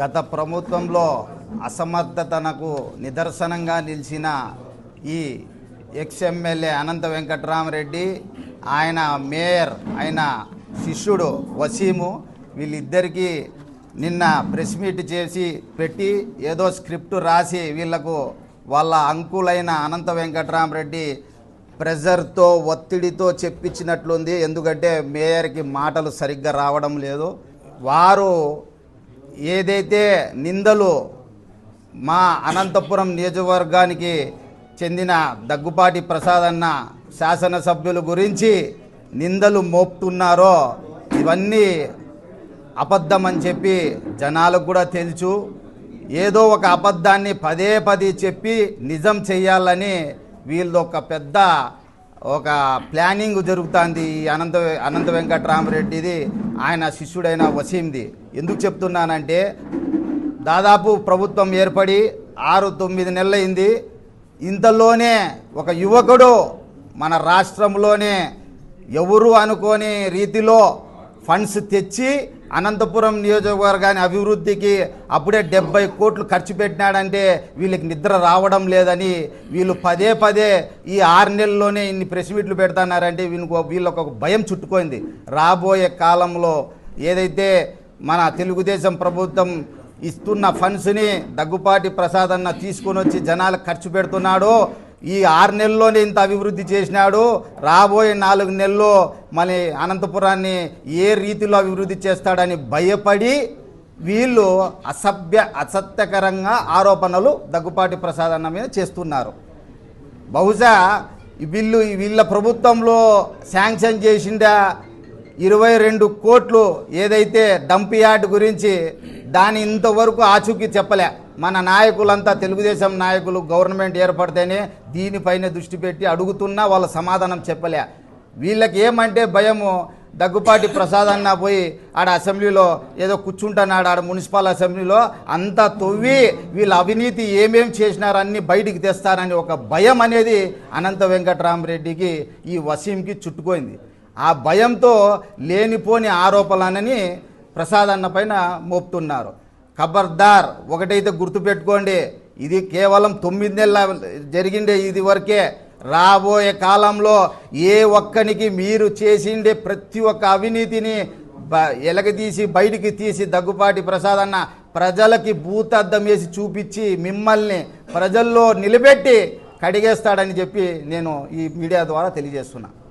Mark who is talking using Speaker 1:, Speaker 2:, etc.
Speaker 1: గత ప్రభుత్వంలో అసమర్థతనకు నిదర్శనంగా నిలిచిన ఈ ఎక్స్ఎమ్మెల్యే అనంత వెంకట్రామరెడ్డి ఆయన మేయర్ ఆయన శిష్యుడు వసీము వీళ్ళిద్దరికీ నిన్న ప్రెస్ మీట్ చేసి పెట్టి ఏదో స్క్రిప్ట్ రాసి వీళ్ళకు వాళ్ళ అంకులైన అనంత వెంకట్రామరెడ్డి ప్రెజర్తో ఒత్తిడితో చెప్పించినట్లుంది. ఎందుకంటే మేయర్కి మాటలు సరిగ్గా రావడం లేదు. వారు ఏదైతే నిందలు మా అనంతపురం నియోజకవర్గానికి చెందిన దగ్గుపాటి ప్రసాద్ అన్న శాసనసభ్యుల గురించి నిందలు మోపుతున్నారో ఇవన్నీ అబద్ధమని చెప్పి జనాలకు కూడా తెలుసు. ఏదో ఒక అబద్ధాన్ని పదే పదే చెప్పి నిజం చేయాలని వీళ్ళు ఒక పెద్ద ఒక ప్లానింగ్ జరుగుతుంది ఈ అనంత అనంత వెంకట్రామరెడ్డిది. ఆయన శిష్యుడైన వసీంది. ఎందుకు చెప్తున్నానంటే దాదాపు ప్రభుత్వం ఏర్పడి ఆరు తొమ్మిది నెలలైంది. ఇంతలోనే ఒక యువకుడు మన రాష్ట్రంలోనే ఎవరు అనుకోని రీతిలో ఫండ్స్ తెచ్చి అనంతపురం నియోజకవర్గాన్ని అభివృద్ధికి అప్పుడే డెబ్బై కోట్లు ఖర్చు పెట్టినాడంటే వీళ్ళకి నిద్ర రావడం లేదని వీళ్ళు పదే పదే ఈ ఆరు నెలల్లోనే ఇన్ని ప్రెస్ మీట్లు పెడుతున్నారంటే వీళ్ళకు వీళ్ళకు ఒక భయం చుట్టుకోయింది రాబోయే కాలంలో ఏదైతే మన తెలుగుదేశం ప్రభుత్వం ఇస్తున్న ఫండ్స్ని దగ్గుపాటి ప్రసాద్ అన్న తీసుకొని వచ్చి జనాలు ఖర్చు పెడుతున్నాడు. ఈ ఆరు నెలల్లోనే ఇంత అభివృద్ధి చేసినాడు. రాబోయే నాలుగు నెలల్లో మళ్ళీ అనంతపురాన్ని ఏ రీతిలో అభివృద్ధి చేస్తాడని భయపడి వీళ్ళు అసభ్య అసత్యకరంగా ఆరోపణలు దగ్గుపాటి ప్రసాద్ అన్న మీద చేస్తున్నారు. బహుశా వీళ్ళు వీళ్ళ ప్రభుత్వంలో శాంక్షన్ చేసిండా ఇరవై రెండు కోట్లు ఏదైతే డంప్ యార్డ్ గురించి దాని ఇంతవరకు ఆచూకీ చెప్పలే. మన నాయకులంతా తెలుగుదేశం నాయకులు గవర్నమెంట్ ఏర్పడితేనే దీనిపైన దృష్టి పెట్టి అడుగుతున్నా వాళ్ళ సమాధానం చెప్పలే. వీళ్ళకి ఏమంటే భయము? దగ్గుపాటి ప్రసాద్ అన్న పోయి ఆడ అసెంబ్లీలో ఏదో కూర్చుంటున్నాడు ఆడ మున్సిపల్ అసెంబ్లీలో. అంతా తొవ్వి వీళ్ళ అవినీతి ఏమేం చేసినారని బయటికి తెస్తారని ఒక భయం అనేది అనంత వెంకటరామరెడ్డికి ఈ వసీంకి చుట్టుకోయింది. ఆ భయంతో లేనిపోని ఆరోపణలని ప్రసాద్ అన్న పైన మోపుతున్నారు. ఖబర్దార్ ఒకటైతే గుర్తుపెట్టుకోండి ఇది కేవలం తొమ్మిది నెలల జరిగిండే ఇది వరకే. రాబోయే కాలంలో ఏ ఒక్కనికి మీరు చేసిండే ప్రతి ఒక్క అవినీతిని బ- ఎలగదీసి బయటికి తీసి దగ్గుపాటి ప్రసాద్ అన్న ప్రజలకి భూతద్దం వేసి చూపించి మిమ్మల్ని ప్రజల్లో నిలబెట్టి కడిగేస్తాడని చెప్పి నేను ఈ మీడియా ద్వారా తెలియజేస్తున్నాను